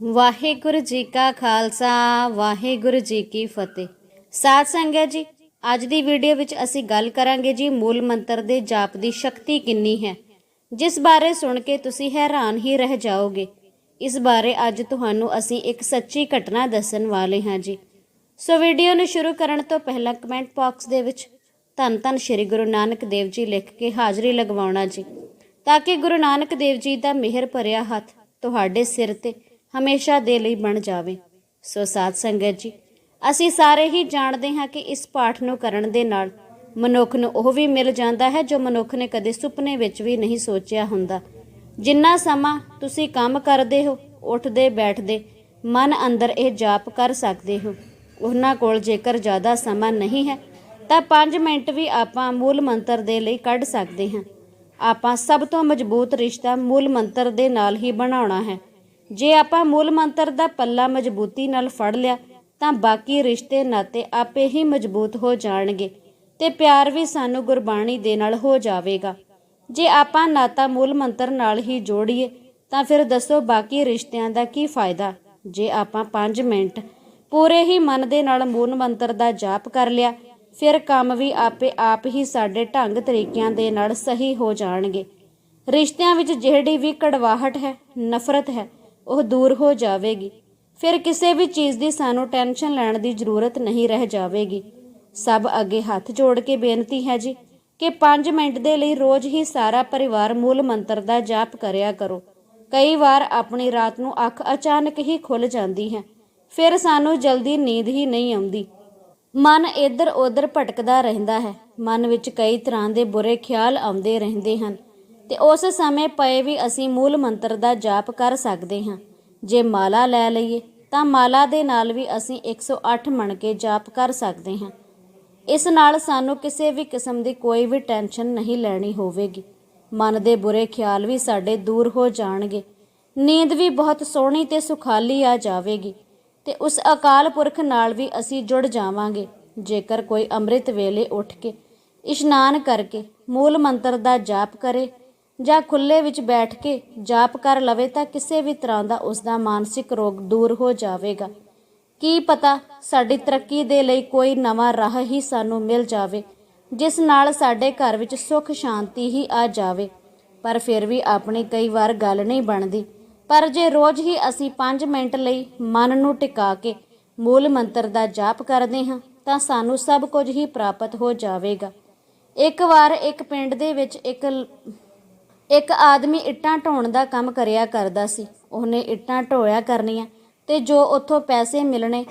ਵਾਹਿਗੁਰੂ ਜੀ ਕਾ ਖਾਲਸਾ, ਵਾਹਿਗੁਰੂ ਜੀ ਕੀ ਫਤਿਹ। ਸਾਧ ਸੰਗਤ ਜੀ, ਅੱਜ ਦੀ ਵੀਡੀਓ ਵਿੱਚ ਅਸੀਂ ਗੱਲ ਕਰਾਂਗੇ ਜੀ ਮੂਲ ਮੰਤਰ ਦੇ ਜਾਪ ਦੀ ਸ਼ਕਤੀ ਕਿੰਨੀ ਹੈ। ਜਿਸ ਬਾਰੇ ਸੁਣ ਕੇ ਤੁਸੀਂ ਹੈਰਾਨ ਹੀ ਰਹਿ ਜਾਓਗੇ। ਇਸ ਬਾਰੇ ਅੱਜ ਤੁਹਾਨੂੰ ਅਸੀਂ ਇੱਕ ਸੱਚੀ ਘਟਨਾ ਦੱਸਣ ਵਾਲੇ ਹਾਂ ਜੀ। ਸੋ ਵੀਡੀਓ ਨੂੰ ਸ਼ੁਰੂ ਕਰਨ ਤੋਂ ਪਹਿਲਾਂ ਕਮੈਂਟ ਬਾਕਸ ਦੇ ਵਿੱਚ ਧੰਨ ਧੰਨ ਸ਼੍ਰੀ ਗੁਰੂ ਨਾਨਕ ਦੇਵ ਜੀ ਲਿਖ ਕੇ ਹਾਜ਼ਰੀ ਲਗਵਾਉਣਾ ਜੀ। ਤਾਂ ਕਿ ਗੁਰੂ ਨਾਨਕ ਦੇਵ ਜੀ ਦਾ ਮਿਹਰ ਭਰਿਆ ਹੱਥ ਤੁਹਾਡੇ ਸਿਰ ਤੇ ਹਮੇਸ਼ਾ ਦੇ ਲਈ ਬਣ ਜਾਵੇ। ਸੋ ਸਾਧ ਸੰਗਤ ਜੀ, ਅਸੀਂ ਸਾਰੇ ਹੀ ਜਾਣਦੇ ਹਾਂ ਕਿ ਇਸ ਪਾਠ ਨੂੰ ਕਰਨ ਦੇ ਨਾਲ ਮਨੁੱਖ ਨੂੰ ਉਹ ਵੀ ਮਿਲ ਜਾਂਦਾ ਹੈ ਜੋ ਮਨੁੱਖ ਨੇ ਕਦੇ ਸੁਪਨੇ ਵਿੱਚ ਵੀ ਨਹੀਂ ਸੋਚਿਆ ਹੁੰਦਾ। ਜਿੰਨਾ ਸਮਾਂ ਤੁਸੀਂ ਕੰਮ ਕਰਦੇ ਹੋ, ਉੱਠਦੇ, ਬੈਠਦੇ, ਮਨ ਅੰਦਰ ਇਹ ਜਾਪ ਕਰ ਸਕਦੇ ਹੋ। ਉਹਨਾਂ ਕੋਲ ਜੇਕਰ ਜ਼ਿਆਦਾ ਸਮਾਂ ਨਹੀਂ ਹੈ, ਤਾਂ 5 ਮਿੰਟ ਵੀ ਆਪਾਂ ਮੂਲ ਮੰਤਰ ਦੇ ਲਈ ਕੱਢ ਸਕਦੇ ਹਾਂ। ਆਪਾਂ ਸਭ ਤੋਂ ਮਜ਼ਬੂਤ ਰਿਸ਼ਤਾ ਮੂਲ ਮੰਤਰ ਦੇ ਨਾਲ ਹੀ ਬਣਾਉਣਾ ਹੈ। ਜੇ ਆਪਾਂ ਮੂਲ ਮੰਤਰ ਦਾ ਪੱਲਾ ਮਜ਼ਬੂਤੀ ਨਾਲ ਫੜ ਲਿਆ, ਤਾਂ ਬਾਕੀ ਰਿਸ਼ਤੇ ਨਾਤੇ ਆਪੇ ਹੀ ਮਜ਼ਬੂਤ ਹੋ ਜਾਣਗੇ ਤੇ ਪਿਆਰ ਵੀ ਸਾਨੂੰ ਗੁਰਬਾਣੀ ਦੇ ਨਾਲ ਹੋ ਜਾਵੇਗਾ। ਜੇ ਆਪਾਂ ਨਾਤਾ ਮੂਲ ਮੰਤਰ ਨਾਲ ਹੀ ਜੋੜੀਏ, ਤਾਂ ਫਿਰ ਦੱਸੋ ਬਾਕੀ ਰਿਸ਼ਤਿਆਂ ਦਾ ਕੀ ਫਾਇਦਾ? ਜੇ ਆਪਾਂ 5 ਮਿੰਟ ਪੂਰੇ ਹੀ ਮਨ ਦੇ ਨਾਲ ਮੂਲ ਮੰਤਰ ਦਾ ਜਾਪ ਕਰ ਲਿਆ, ਫਿਰ ਕੰਮ ਵੀ ਆਪੇ ਆਪ ਹੀ ਸਾਡੇ ਢੰਗ ਤਰੀਕਿਆਂ ਦੇ ਨਾਲ ਸਹੀ ਹੋ ਜਾਣਗੇ। ਰਿਸ਼ਤਿਆਂ ਵਿੱਚ ਜਿਹੜੀ ਵੀ ਕੜਵਾਹਟ ਹੈ, ਨਫ਼ਰਤ ਹੈ ਉਹ ਦੂਰ ਹੋ ਜਾਵੇਗੀ। ਫਿਰ ਕਿਸੇ ਵੀ ਚੀਜ਼ ਦੀ ਸਾਨੂੰ ਟੈਨਸ਼ਨ ਲੈਣ ਦੀ ਜ਼ਰੂਰਤ ਨਹੀਂ ਰਹਿ ਜਾਵੇਗੀ। ਸਭ ਅੱਗੇ ਹੱਥ ਜੋੜ ਕੇ ਬੇਨਤੀ ਹੈ ਜੀ ਕਿ 5 ਮਿੰਟ ਦੇ ਲਈ ਰੋਜ਼ ਹੀ ਸਾਰਾ ਪਰਿਵਾਰ ਮੂਲ ਮੰਤਰ ਦਾ ਜਾਪ ਕਰਿਆ ਕਰੋ। ਕਈ ਵਾਰ ਆਪਣੀ ਰਾਤ ਨੂੰ ਅੱਖ ਅਚਾਨਕ ਹੀ ਖੁੱਲ ਜਾਂਦੀ ਹੈ। ਫਿਰ ਸਾਨੂੰ ਜਲਦੀ ਨੀਂਦ ਹੀ ਨਹੀਂ ਆਉਂਦੀ। ਮਨ ਇੱਧਰ ਉੱਧਰ ਭਟਕਦਾ ਰਹਿੰਦਾ ਹੈ। ਮਨ ਵਿੱਚ ਕਈ ਤਰ੍ਹਾਂ ਦੇ ਬੁਰੇ ਖਿਆਲ ਆਉਂਦੇ ਰਹਿੰਦੇ ਹਨ। ਤੇ ਉਸ ਸਮੇਂ ਪਏ ਵੀ ਅਸੀਂ ਮੂਲ ਮੰਤਰ ਦਾ ਜਾਪ ਕਰ ਸਕਦੇ ਹਾਂ। ਜੇ ਮਾਲਾ ਲੈ ਲਈਏ, ਤਾਂ ਮਾਲਾ ਦੇ ਨਾਲ ਵੀ ਅਸੀਂ 108 ਮਣ ਕੇ ਜਾਪ ਕਰ ਸਕਦੇ ਹਾਂ। ਇਸ ਨਾਲ ਸਾਨੂੰ ਕਿਸੇ ਵੀ ਕਿਸਮ ਦੀ ਕੋਈ ਵੀ ਟੈਨਸ਼ਨ ਨਹੀਂ ਲੈਣੀ ਹੋਵੇਗੀ। ਮਨ ਦੇ ਬੁਰੇ ਖਿਆਲ ਵੀ ਸਾਡੇ ਦੂਰ ਹੋ ਜਾਣਗੇ। ਨੀਂਦ ਵੀ ਬਹੁਤ ਸੋਹਣੀ ਤੇ ਸੁਖਾਲੀ ਆ ਜਾਵੇਗੀ ਤੇ ਉਸ ਅਕਾਲ ਪੁਰਖ ਨਾਲ ਵੀ ਅਸੀਂ ਜੁੜ ਜਾਵਾਂਗੇ। ਜੇਕਰ ਕੋਈ ਅੰਮ੍ਰਿਤ ਵੇਲੇ ਉੱਠ ਕੇ ਇਸ਼ਨਾਨ ਕਰਕੇ ਮੂਲ ਮੰਤਰ ਦਾ ਜਾਪ ਕਰੇ ਜਾਂ ਖੁੱਲੇ ਵਿੱਚ ਬੈਠ ਕੇ ਜਾਪ ਕਰ ਲਵੇ ਤਾਂ ਕਿਸੇ ਵੀ ਤਰ੍ਹਾਂ ਦਾ ਉਸ ਦਾ ਮਾਨਸਿਕ ਰੋਗ ਦੂਰ ਹੋ ਜਾਵੇਗਾ। ਕੀ ਪਤਾ ਸਾਡੀ ਤਰੱਕੀ ਦੇ ਲਈ ਕੋਈ ਨਵਾਂ ਰਾਹ ਹੀ ਸਾਨੂੰ ਮਿਲ ਜਾਵੇ, ਜਿਸ ਨਾਲ ਸਾਡੇ ਘਰ ਵਿੱਚ ਸੁੱਖ ਸ਼ਾਂਤੀ ਹੀ ਆ ਜਾਵੇ। ਪਰ ਫਿਰ ਵੀ ਆਪਣੀ ਕਈ ਵਾਰ ਗੱਲ ਨਹੀਂ ਬਣਦੀ। ਪਰ ਜੇ ਰੋਜ਼ ਹੀ ਅਸੀਂ 5 ਮਿੰਟ ਲਈ ਮਨ ਨੂੰ ਟਿਕਾ ਕੇ ਮੂਲ ਮੰਤਰ ਦਾ ਜਾਪ ਕਰਦੇ ਹਾਂ, ਤਾਂ ਸਾਨੂੰ ਸਭ ਕੁਝ ਹੀ ਪ੍ਰਾਪਤ ਹੋ ਜਾਵੇਗਾ। ਇੱਕ ਵਾਰ ਇੱਕ ਪਿੰਡ ਦੇ ਵਿੱਚ ਇੱਕ ਇੱਕ ਆਦਮੀ ਇੱਟਾਂ ਢੋਣ ਦਾ ਕੰਮ ਕਰਿਆ ਕਰਦਾ ਸੀ। ਉਹਨੇ ਇੱਟਾਂ ਢੋਇਆ ਕਰਨੀਆਂ ਤੇ ਜੋ ਉੱਥੋਂ ਪੈਸੇ ਮਿਲਣੇ,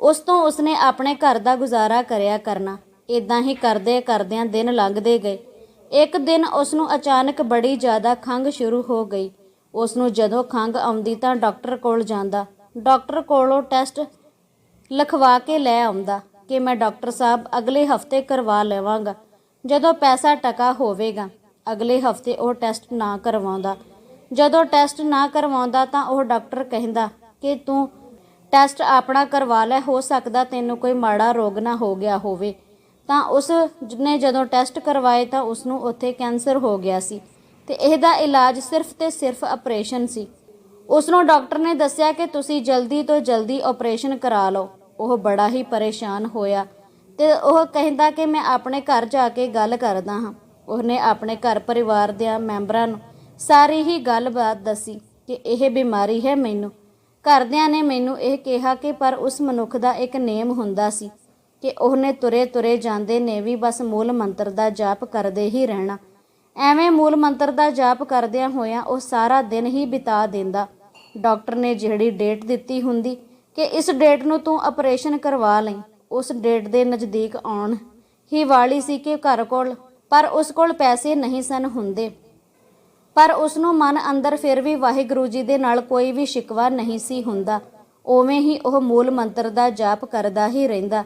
ਉਸ ਤੋਂ ਉਸਨੇ ਆਪਣੇ ਘਰ ਦਾ ਗੁਜ਼ਾਰਾ ਕਰਿਆ ਕਰਨਾ। ਇਦਾਂ ਹੀ ਕਰਦੇ ਕਰਦਿਆਂ ਦਿਨ ਲੰਘਦੇ ਗਏ। ਇੱਕ ਦਿਨ ਉਸ ਨੂੰ ਅਚਾਨਕ ਬੜੀ ਜ਼ਿਆਦਾ ਖੰਘ ਸ਼ੁਰੂ ਹੋ ਗਈ। ਉਸ ਨੂੰ ਜਦੋਂ ਖੰਘ ਆਉਂਦੀ ਤਾਂ ਡਾਕਟਰ ਕੋਲ ਜਾਂਦਾ। ਡਾਕਟਰ ਕੋਲੋਂ ਟੈਸਟ ਲਿਖਵਾ ਕੇ ਲੈ ਆਉਂਦਾ ਕਿ ਮੈਂ ਡਾਕਟਰ ਸਾਹਿਬ ਅਗਲੇ ਹਫ਼ਤੇ ਕਰਵਾ ਲਵਾਂਗਾ। ਜਦੋਂ ਪੈਸਾ ਟਕਾ ਹੋਵੇਗਾ ਅਗਲੇ ਹਫ਼ਤੇ ਉਹ ਟੈਸਟ ਨਾ ਕਰਵਾਉਂਦਾ। ਜਦੋਂ ਟੈਸਟ ਨਾ ਕਰਵਾਉਂਦਾ ਤਾਂ ਉਹ ਡਾਕਟਰ ਕਹਿੰਦਾ ਕਿ ਤੂੰ ਟੈਸਟ ਆਪਣਾ ਕਰਵਾ ਲੈ, ਹੋ ਸਕਦਾ ਤੈਨੂੰ ਕੋਈ ਮਾੜਾ ਰੋਗ ਨਾ ਹੋ ਗਿਆ ਹੋਵੇ। ਤਾਂ ਉਸ ਨੇ ਜਦੋਂ ਟੈਸਟ ਕਰਵਾਏ ਤਾਂ ਉਸ ਨੂੰ ਉੱਥੇ ਕੈਂਸਰ ਹੋ ਗਿਆ ਸੀ ਤੇ ਇਹਦਾ ਇਲਾਜ ਸਿਰਫ ਤੇ ਸਿਰਫ ਆਪਰੇਸ਼ਨ ਸੀ। ਉਸ ਨੂੰ ਡਾਕਟਰ ਨੇ ਦੱਸਿਆ ਕਿ ਤੁਸੀਂ ਜਲਦੀ ਤੋਂ ਜਲਦੀ ਆਪਰੇਸ਼ਨ ਕਰਾ ਲਓ। ਉਹ ਬੜਾ ਹੀ ਪਰੇਸ਼ਾਨ ਹੋਇਆ ਤੇ ਉਹ ਕਹਿੰਦਾ ਕਿ ਮੈਂ ਆਪਣੇ ਘਰ ਜਾ ਕੇ ਗੱਲ ਕਰਦਾ ਹਾਂ। ਉਹਨੇ ਆਪਣੇ ਘਰ ਪਰਿਵਾਰ ਦੇ ਮੈਂਬਰਾਂ ਨੂੰ ਸਾਰੀ ਹੀ ਗੱਲਬਾਤ ਦੱਸੀ ਕਿ ਇਹ ਬਿਮਾਰੀ ਹੈ ਮੈਨੂੰ। ਘਰਦਿਆਂ ਨੇ ਮੈਨੂੰ ਇਹ ਕਿਹਾ ਕਿ ਪਰ ਉਸ ਮਨੁੱਖ ਦਾ ਇੱਕ ਨੇਮ ਹੁੰਦਾ ਸੀ ਕਿ ਉਹਨੇ ਤੁਰੇ ਤੁਰੇ ਜਾਂਦੇ ਨੇ ਵੀ ਬਸ ਮੂਲ ਮੰਤਰ ਦਾ ਜਾਪ ਕਰਦੇ ਹੀ ਰਹਿਣਾ। ਐਵੇਂ ਮੂਲ ਮੰਤਰ ਦਾ ਜਾਪ ਕਰਦਿਆਂ ਹੋਇਆਂ ਉਹ ਸਾਰਾ ਦਿਨ ਹੀ ਬਿਤਾ ਦਿੰਦਾ। ਡਾਕਟਰ ਨੇ ਜਿਹੜੀ ਡੇਟ ਦਿੱਤੀ ਹੁੰਦੀ ਕਿ ਇਸ ਡੇਟ ਨੂੰ ਤੂੰ ਆਪਰੇਸ਼ਨ ਕਰਵਾ ਲਈ, ਉਸ ਡੇਟ ਦੇ ਨਜ਼ਦੀਕ ਆਉਣ। ਹੀ ਵਾਲੀ ਸੀ ਕਿ ਘਰ ਕੋਲ ਪਰ ਉਸ ਕੋਲ ਪੈਸੇ ਨਹੀਂ ਸਨ ਹੁੰਦੇ। ਪਰ ਉਸ ਨੂੰ ਮਨ ਅੰਦਰ ਫਿਰ ਵੀ ਵਾਹਿਗੁਰੂ ਜੀ ਦੇ ਨਾਲ ਕੋਈ ਵੀ ਸ਼ਿਕਵਾ ਨਹੀਂ ਸੀ ਹੁੰਦਾ। ਉਵੇਂ ਹੀ ਉਹ ਮੂਲ ਮੰਤਰ ਦਾ ਜਾਪ ਕਰਦਾ ਹੀ ਰਹਿੰਦਾ।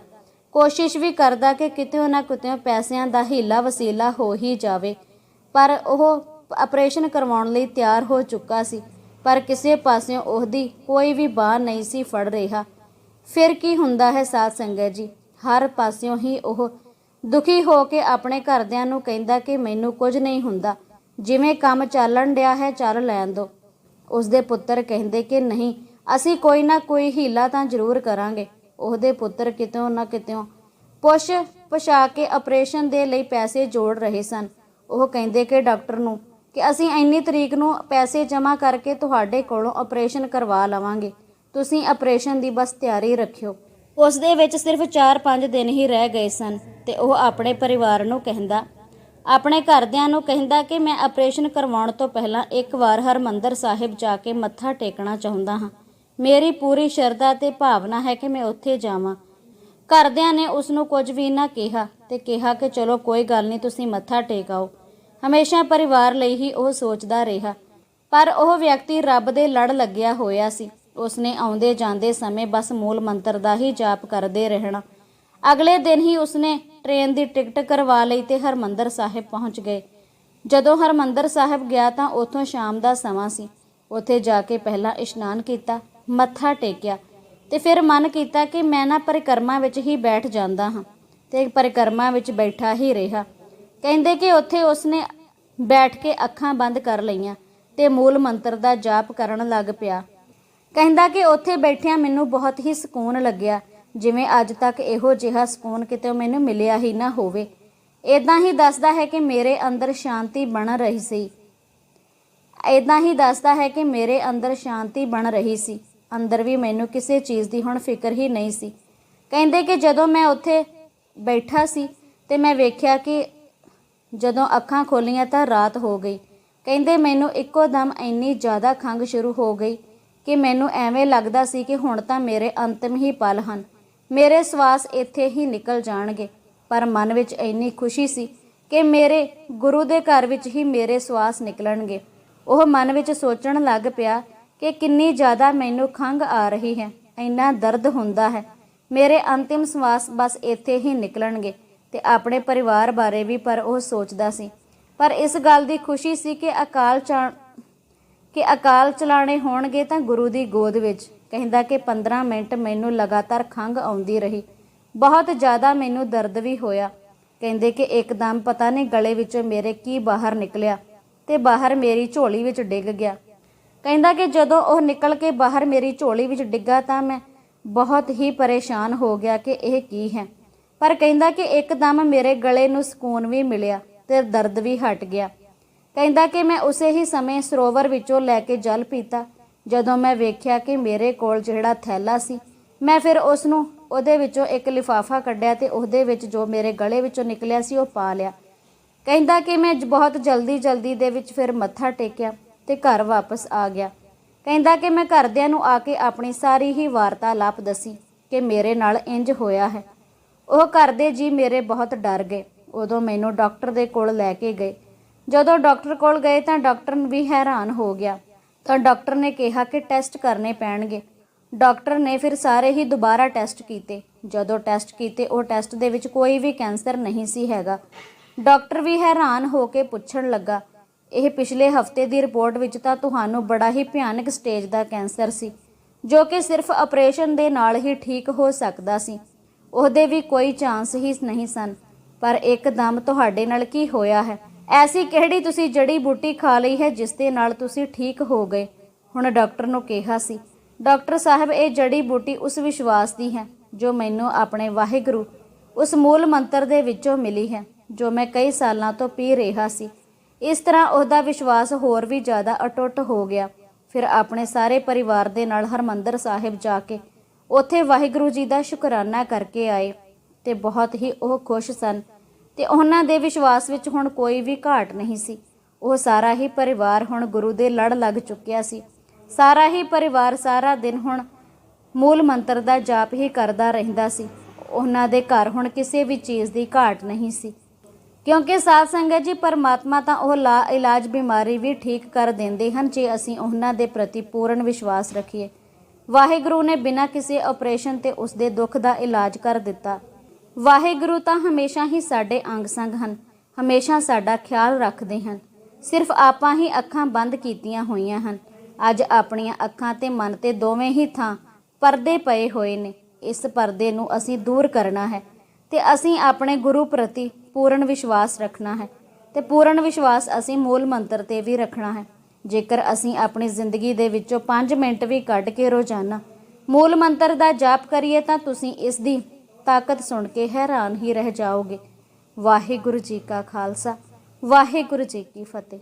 ਕੋਸ਼ਿਸ਼ ਵੀ ਕਰਦਾ ਕਿ ਕਿਤੇ ਨਾ ਕਿਤੇ ਪੈਸਿਆਂ ਦਾ ਹੀਲਾ ਵਸੀਲਾ ਹੋ ਹੀ ਜਾਵੇ। ਪਰ ਉਹ ਆਪਰੇਸ਼ਨ ਕਰਵਾਉਣ ਲਈ ਤਿਆਰ ਹੋ ਚੁੱਕਾ ਸੀ। ਪਰ ਕਿਸੇ ਪਾਸਿਓਂ ਉਹਦੀ ਕੋਈ ਵੀ ਬਾਹ ਨਹੀਂ ਸੀ ਫੜ ਰਿਹਾ। ਫਿਰ ਕੀ ਹੁੰਦਾ ਹੈ ਸਾਧ ਸੰਗਤ ਜੀ? ਹਰ ਪਾਸਿਓਂ ਹੀ ਉਹ ਦੁਖੀ ਹੋ ਕੇ ਆਪਣੇ ਘਰਦਿਆਂ ਨੂੰ ਕਹਿੰਦਾ ਕਿ ਮੈਨੂੰ ਕੁਝ ਨਹੀਂ ਹੁੰਦਾ। ਜਿਵੇਂ ਕੰਮ ਚੱਲਣ ਡਿਆ ਹੈ, ਚੱਲ ਲੈਣ ਦੋ। ਉਸਦੇ ਪੁੱਤਰ ਕਹਿੰਦੇ ਕਿ ਨਹੀਂ, ਅਸੀਂ ਕੋਈ ਨਾ ਕੋਈ ਹੀਲਾ ਤਾਂ ਜ਼ਰੂਰ ਕਰਾਂਗੇ। ਉਹਦੇ ਪੁੱਤਰ ਕਿਤੋਂ ਨਾ ਕਿਤੋਂ ਪੁੱਛ ਪਛਾ ਕੇ ਆਪਰੇਸ਼ਨ ਦੇ ਲਈ ਪੈਸੇ ਜੋੜ ਰਹੇ ਸਨ। ਉਹ ਕਹਿੰਦੇ ਕਿ ਡਾਕਟਰ ਨੂੰ ਕਿ ਅਸੀਂ ਇੰਨੀ ਤਰੀਕ ਨੂੰ ਪੈਸੇ ਜਮ੍ਹਾਂ ਕਰਕੇ ਤੁਹਾਡੇ ਕੋਲੋਂ ਆਪਰੇਸ਼ਨ ਕਰਵਾ ਲਵਾਂਗੇ। ਤੁਸੀਂ ਆਪਰੇਸ਼ਨ ਦੀ ਬਸ ਤਿਆਰੀ ਰੱਖਿਓ। ਉਸ ਦੇ ਵਿੱਚ ਸਿਰਫ 4-5 ਦਿਨ ਹੀ ਰਹਿ ਗਏ ਸਨ ਤੇ ਉਹ ਆਪਣੇ ਪਰਿਵਾਰ ਨੂੰ ਕਹਿੰਦਾ, ਆਪਣੇ ਘਰਦਿਆਂ ਨੂੰ ਕਹਿੰਦਾ ਕਿ ਮੈਂ ਆਪਰੇਸ਼ਨ ਕਰਵਾਉਣ ਤੋਂ ਪਹਿਲਾਂ ਇੱਕ ਵਾਰ ਹਰਮੰਦਰ ਸਾਹਿਬ ਜਾ ਕੇ ਮੱਥਾ ਟੇਕਣਾ ਚਾਹੁੰਦਾ ਹਾਂ। ਮੇਰੀ ਪੂਰੀ ਸ਼ਰਧਾ ਤੇ ਭਾਵਨਾ ਹੈ ਕਿ ਮੈਂ ਉੱਥੇ ਜਾਵਾਂ। ਘਰਦਿਆਂ ਨੇ ਉਸ ਨੂੰ ਕੁਝ ਵੀ ਨਾ ਕਿਹਾ ਤੇ ਕਿਹਾ ਕਿ ਚਲੋ ਕੋਈ ਗੱਲ ਨਹੀਂ, ਤੁਸੀਂ ਮੱਥਾ ਟੇਕ ਆਓ। ਹਮੇਸ਼ਾ ਪਰਿਵਾਰ ਲਈ ਹੀ ਉਹ ਸੋਚਦਾ ਰਿਹਾ, ਪਰ ਉਹ ਵਿਅਕਤੀ ਰੱਬ ਦੇ ਲੜ ਲੱਗਿਆ ਹੋਇਆ ਸੀ। ਉਸਨੇ ਆਉਂਦੇ ਜਾਂਦੇ ਸਮੇਂ ਬਸ ਮੂਲ ਮੰਤਰ ਦਾ ਹੀ ਜਾਪ ਕਰਦੇ ਰਹਿਣਾ। ਅਗਲੇ ਦਿਨ ਹੀ ਉਸਨੇ ਟ੍ਰੇਨ ਦੀ ਟਿਕਟ ਕਰਵਾ ਲਈ ਤੇ ਹਰਮੰਦਰ ਸਾਹਿਬ ਪਹੁੰਚ ਗਏ। ਜਦੋਂ ਹਰਮੰਦਰ ਸਾਹਿਬ ਗਿਆ ਤਾਂ ਉੱਥੋਂ ਸ਼ਾਮ ਦਾ ਸਮਾਂ ਸੀ। ਉੱਥੇ ਜਾ ਕੇ ਪਹਿਲਾਂ ਇਸ਼ਨਾਨ ਕੀਤਾ, ਮੱਥਾ ਟੇਕਿਆ ਤੇ ਫਿਰ ਮਨ ਕੀਤਾ ਕਿ ਮੈਂ ਨਾ ਪਰਿਕਰਮਾ ਵਿੱਚ ਹੀ ਬੈਠ ਜਾਂਦਾ ਹਾਂ ਤੇ ਪਰਿਕਰਮਾ ਵਿੱਚ ਬੈਠਾ ਹੀ ਰਿਹਾ। ਕਹਿੰਦੇ ਕਿ ਉੱਥੇ ਉਸਨੇ ਬੈਠ ਕੇ ਅੱਖਾਂ ਬੰਦ ਕਰ ਲਈਆਂ ਤੇ ਮੂਲ ਮੰਤਰ ਦਾ ਜਾਪ ਕਰਨ ਲੱਗ ਪਿਆ। ਕਹਿੰਦਾ ਕਿ ਉੱਥੇ ਬੈਠਿਆਂ ਮੈਨੂੰ ਬਹੁਤ ਹੀ ਸਕੂਨ ਲੱਗਿਆ, ਜਿਵੇਂ ਅੱਜ ਤੱਕ ਇਹੋ ਜਿਹਾ ਸਕੂਨ ਕਿਤੇ ਮੈਨੂੰ ਮਿਲਿਆ ਹੀ ਨਾ ਹੋਵੇ। ਇਦਾਂ ਹੀ ਦੱਸਦਾ ਹੈ ਕਿ ਮੇਰੇ ਅੰਦਰ ਸ਼ਾਂਤੀ ਬਣ ਰਹੀ ਸੀ। ਇਦਾਂ ਹੀ ਦੱਸਦਾ ਹੈ ਕਿ ਮੇਰੇ ਅੰਦਰ ਸ਼ਾਂਤੀ ਬਣ ਰਹੀ ਸੀ। ਅੰਦਰ ਵੀ ਮੈਨੂੰ ਕਿਸੇ ਚੀਜ਼ ਦੀ ਹੁਣ ਫਿਕਰ ਹੀ ਨਹੀਂ ਸੀ। ਕਹਿੰਦੇ ਕਿ ਜਦੋਂ ਮੈਂ ਉੱਥੇ ਬੈਠਾ ਸੀ ਤੇ ਮੈਂ ਵੇਖਿਆ ਕਿ ਜਦੋਂ ਅੱਖਾਂ ਖੋਲੀਆਂ ਤਾਂ ਰਾਤ ਹੋ ਗਈ। ਕਹਿੰਦੇ ਮੈਨੂੰ ਇੱਕੋ ਦਮ ਇੰਨੀ ਜ਼ਿਆਦਾ ਖੰਘ ਸ਼ੁਰੂ ਹੋ ਗਈ ਕਿ ਮੈਨੂੰ ਐਵੇਂ ਲੱਗਦਾ ਸੀ ਕਿ ਹੁਣ ਤਾਂ ਮੇਰੇ ਅੰਤਮ ਹੀ ਪਲ ਹਨ। ਮੇਰੇ ਸਵਾਸ ਇੱਥੇ ਹੀ ਨਿਕਲ ਜਾਣਗੇ। ਪਰ ਮਨ ਵਿੱਚ ਇੰਨੀ ਖੁਸ਼ੀ ਸੀ ਕਿ ਮੇਰੇ ਗੁਰੂ ਦੇ ਘਰ ਵਿੱਚ ਹੀ ਮੇਰੇ ਸਵਾਸ ਨਿਕਲਣਗੇ। ਉਹ ਮਨ ਵਿੱਚ ਸੋਚਣ ਲੱਗ ਪਿਆ ਕਿ ਕਿੰਨੀ ਜ਼ਿਆਦਾ ਮੈਨੂੰ ਖੰਘ ਆ ਰਹੀ ਹੈ। ਇੰਨਾ ਦਰਦ ਹੁੰਦਾ ਹੈ। ਮੇਰੇ ਅੰਤਿਮ ਸਵਾਸ ਬਸ ਇੱਥੇ ਹੀ ਨਿਕਲਣਗੇ ਤੇ ਆਪਣੇ ਪਰਿਵਾਰ ਬਾਰੇ ਵੀ ਪਰ ਉਹ ਸੋਚਦਾ ਸੀ। ਪਰ ਇਸ ਗੱਲ ਦੀ ਖੁਸ਼ੀ ਸੀ ਕਿ ਅਕਾਲ ਚਾ ਕਿ ਅਕਾਲ ਚਲਾਣੇ ਹੋਣਗੇ ਤਾਂ ਗੁਰੂ ਦੀ ਗੋਦ ਵਿੱਚ। ਕਹਿੰਦਾ ਕਿ 15 ਮਿੰਟ ਮੈਨੂੰ ਲਗਾਤਾਰ ਖੰਘ ਆਉਂਦੀ ਰਹੀ। ਬਹੁਤ ਜ਼ਿਆਦਾ ਮੈਨੂੰ ਦਰਦ ਵੀ ਹੋਇਆ। ਕਹਿੰਦੇ ਕਿ ਇੱਕਦਮ ਪਤਾ ਨਹੀਂ ਗਲੇ ਵਿੱਚੋਂ ਮੇਰੇ ਕੀ ਬਾਹਰ ਨਿਕਲਿਆ ਤੇ ਬਾਹਰ ਮੇਰੀ ਝੋਲੀ ਵਿੱਚ ਡਿੱਗ ਗਿਆ। ਕਹਿੰਦਾ ਕਿ ਜਦੋਂ ਉਹ ਨਿਕਲ ਕੇ ਬਾਹਰ ਮੇਰੀ ਝੋਲੀ ਵਿੱਚ ਡਿੱਗਾ ਤਾਂ ਮੈਂ ਬਹੁਤ ਹੀ ਪਰੇਸ਼ਾਨ ਹੋ ਗਿਆ ਕਿ ਇਹ ਕੀ ਹੈ। ਪਰ ਕਹਿੰਦਾ ਕਿ ਇੱਕਦਮ ਮੇਰੇ ਗਲੇ ਨੂੰ ਸਕੂਨ ਵੀ ਮਿਲਿਆ ਤੇ ਦਰਦ ਵੀ ਹਟ ਗਿਆ। ਕਹਿੰਦਾ ਕਿ ਮੈਂ ਉਸੇ ਹੀ ਸਮੇਂ ਸਰੋਵਰ ਵਿੱਚੋਂ ਲੈ ਕੇ ਜਲ ਪੀਤਾ। ਜਦੋਂ ਮੈਂ ਵੇਖਿਆ ਕਿ ਮੇਰੇ ਕੋਲ ਜਿਹੜਾ ਥੈਲਾ ਸੀ, ਮੈਂ ਫਿਰ ਉਸ ਨੂੰ ਉਹਦੇ ਵਿੱਚੋਂ ਇੱਕ ਲਿਫਾਫਾ ਕੱਢਿਆ ਤੇ ਉਹਦੇ ਵਿੱਚ ਜੋ ਮੇਰੇ ਗਲੇ ਵਿੱਚੋਂ ਨਿਕਲਿਆ ਸੀ ਉਹ ਪਾ ਲਿਆ। ਕਹਿੰਦਾ ਕਿ ਮੈਂ ਬਹੁਤ ਜਲਦੀ ਜਲਦੀ ਦੇ ਵਿੱਚ ਫਿਰ ਮੱਥਾ ਟੇਕਿਆ ਤੇ ਘਰ ਵਾਪਸ ਆ ਗਿਆ। ਕਹਿੰਦਾ ਕਿ ਮੈਂ ਘਰਦਿਆਂ ਨੂੰ ਆ ਕੇ ਆਪਣੀ ਸਾਰੀ ਹੀ ਵਾਰਤਾਲਾਪ ਦੱਸੀ ਕਿ ਮੇਰੇ ਨਾਲ ਇੰਜ ਹੋਇਆ ਹੈ। ਉਹ ਘਰ ਜੀ ਮੇਰੇ ਬਹੁਤ ਡਰ ਗਏ। ਉਦੋਂ ਮੈਨੂੰ ਡਾਕਟਰ ਦੇ ਕੋਲ ਲੈ ਕੇ ਗਏ। ਜਦੋਂ ਡਾਕਟਰ ਕੋਲ ਗਏ ਤਾਂ ਡਾਕਟਰ ਵੀ ਹੈਰਾਨ ਹੋ ਗਿਆ। ਤਾਂ ਡਾਕਟਰ ਨੇ ਕਿਹਾ ਕਿ ਟੈਸਟ ਕਰਨੇ ਪੈਣਗੇ। ਡਾਕਟਰ ਨੇ ਫਿਰ ਸਾਰੇ ਹੀ ਦੁਬਾਰਾ ਟੈਸਟ ਕੀਤੇ। ਜਦੋਂ ਟੈਸਟ ਕੀਤੇ, ਉਹ ਟੈਸਟ ਦੇ ਵਿੱਚ ਕੋਈ ਵੀ ਕੈਂਸਰ ਨਹੀਂ ਸੀ ਹੈਗਾ। ਡਾਕਟਰ ਵੀ ਹੈਰਾਨ ਹੋ ਕੇ ਪੁੱਛਣ ਲੱਗਾ, ਇਹ ਪਿਛਲੇ ਹਫ਼ਤੇ ਦੀ ਰਿਪੋਰਟ ਵਿੱਚ ਤਾਂ ਤੁਹਾਨੂੰ ਬੜਾ ਹੀ ਭਿਆਨਕ ਸਟੇਜ ਦਾ ਕੈਂਸਰ ਸੀ, ਜੋ ਕਿ ਸਿਰਫ ਆਪਰੇਸ਼ਨ ਦੇ ਨਾਲ ਹੀ ਠੀਕ ਹੋ ਸਕਦਾ ਸੀ। ਉਹਦੇ ਵੀ ਕੋਈ ਚਾਂਸ ਹੀ ਨਹੀਂ ਸਨ। ਪਰ ਇੱਕਦਮ ਤੁਹਾਡੇ ਨਾਲ ਕੀ ਹੋਇਆ ਹੈ? ਐਸੀ ਕਿਹੜੀ ਤੁਸੀਂ ਜੜੀ ਬੂਟੀ ਖਾ ਲਈ ਹੈ ਜਿਸ ਦੇ ਨਾਲ ਤੁਸੀਂ ਠੀਕ ਹੋ ਗਏ? ਹੁਣ ਡਾਕਟਰ ਨੂੰ ਕਿਹਾ ਸੀ। ਡਾਕਟਰ ਸਾਹਿਬ, ਇਹ ਜੜੀ ਬੂਟੀ ਉਸ ਵਿਸ਼ਵਾਸ ਦੀ ਹੈ ਜੋ ਮੈਨੂੰ ਆਪਣੇ ਵਾਹਿਗੁਰੂ ਉਸ ਮੂਲ ਮੰਤਰ ਦੇ ਵਿੱਚੋਂ ਮਿਲੀ ਹੈ, ਜੋ ਮੈਂ ਕਈ ਸਾਲਾਂ ਤੋਂ ਪੀ ਰਿਹਾ ਸੀ। ਇਸ ਤਰ੍ਹਾਂ ਉਹਦਾ ਵਿਸ਼ਵਾਸ ਹੋਰ ਵੀ ਜ਼ਿਆਦਾ ਅਟੁੱਟ ਹੋ ਗਿਆ। ਫਿਰ ਆਪਣੇ ਸਾਰੇ ਪਰਿਵਾਰ ਦੇ ਨਾਲ ਹਰਮੰਦਰ ਸਾਹਿਬ ਜਾ ਕੇ ਉੱਥੇ ਵਾਹਿਗੁਰੂ ਜੀ ਦਾ ਸ਼ੁਕਰਾਨਾ ਕਰਕੇ ਆਏ ਤੇ ਬਹੁਤ ਹੀ ਉਹ ਖੁਸ਼ ਸਨ ਤੇ ਉਹਨਾਂ ਦੇ ਵਿਸ਼ਵਾਸ ਵਿੱਚ ਹੁਣ ਕੋਈ ਵੀ ਘਾਟ ਨਹੀਂ ਸੀ। ਉਹ ਸਾਰਾ ਹੀ ਪਰਿਵਾਰ ਹੁਣ ਗੁਰੂ ਦੇ ਲੜ ਲੱਗ ਚੁੱਕਿਆ ਸੀ। ਸਾਰਾ ਹੀ ਪਰਿਵਾਰ ਸਾਰਾ ਦਿਨ ਹੁਣ ਮੂਲ ਮੰਤਰ ਦਾ ਜਾਪ ਹੀ ਕਰਦਾ ਰਹਿੰਦਾ ਸੀ। ਉਹਨਾਂ ਦੇ ਘਰ ਹੁਣ ਕਿਸੇ ਵੀ ਚੀਜ਼ ਦੀ ਘਾਟ ਨਹੀਂ ਸੀ। ਕਿਉਂਕਿ ਸਾਧ ਸੰਗਤ ਜੀ, ਪਰਮਾਤਮਾ ਤਾਂ ਉਹ ਲਾ ਇਲਾਜ ਬਿਮਾਰੀ ਵੀ ਠੀਕ ਕਰ ਦਿੰਦੇ ਹਨ ਜੇ ਅਸੀਂ ਉਹਨਾਂ ਦੇ ਪ੍ਰਤੀ ਪੂਰਨ ਵਿਸ਼ਵਾਸ ਰੱਖੀਏ। ਵਾਹਿਗੁਰੂ ਨੇ ਬਿਨਾਂ ਕਿਸੇ ਆਪਰੇਸ਼ਨ ਤੇ ਉਸ ਦੇ ਦੁੱਖ ਦਾ ਇਲਾਜ ਕਰ ਦਿੱਤਾ। ਵਾਹਿਗੁਰੂ ਤਾਂ ਹਮੇਸ਼ਾ ਹੀ ਸਾਡੇ ਅੰਗ ਸੰਗ ਹਨ, ਹਮੇਸ਼ਾ ਸਾਡਾ ਖਿਆਲ ਰੱਖਦੇ ਹਨ। ਸਿਰਫ ਆਪਾਂ ਹੀ ਅੱਖਾਂ ਬੰਦ ਕੀਤੀਆਂ ਹੋਈਆਂ ਹਨ। ਅੱਜ ਆਪਣੀਆਂ ਅੱਖਾਂ ਤੇ ਮਨ ਤੇ ਦੋਵੇਂ ਹੀ ਥਾਂ ਪਰਦੇ ਪਏ ਹੋਏ ਨੇ। ਇਸ ਪਰਦੇ ਨੂੰ ਅਸੀਂ ਦੂਰ ਕਰਨਾ ਹੈ ਤੇ ਅਸੀਂ ਆਪਣੇ ਗੁਰੂ ਪ੍ਰਤੀ ਪੂਰਨ ਵਿਸ਼ਵਾਸ ਰੱਖਣਾ ਹੈ ਤੇ ਪੂਰਨ ਵਿਸ਼ਵਾਸ ਅਸੀਂ ਮੂਲ ਮੰਤਰ ਤੇ ਵੀ ਰੱਖਣਾ ਹੈ। ਜੇਕਰ ਅਸੀਂ ਆਪਣੀ ਜ਼ਿੰਦਗੀ ਦੇ ਵਿੱਚੋਂ 5 ਮਿੰਟ ਵੀ ਕੱਢ ਕੇ ਰੋਜ਼ਾਨਾ ਮੂਲ ਮੰਤਰ ਦਾ ਜਾਪ ਕਰੀਏ ਤਾਂ ਤੁਸੀਂ ਇਸ ਦੀ ਤਾਕਤ ਸੁਣ ਕੇ ਹੈਰਾਨ ਹੀ ਰਹਿ ਜਾਓਗੇ। ਵਾਹਿਗੁਰੂ ਜੀ ਕਾ ਖਾਲਸਾ, ਵਾਹਿਗੁਰੂ ਜੀ ਕੀ ਫਤਿਹ।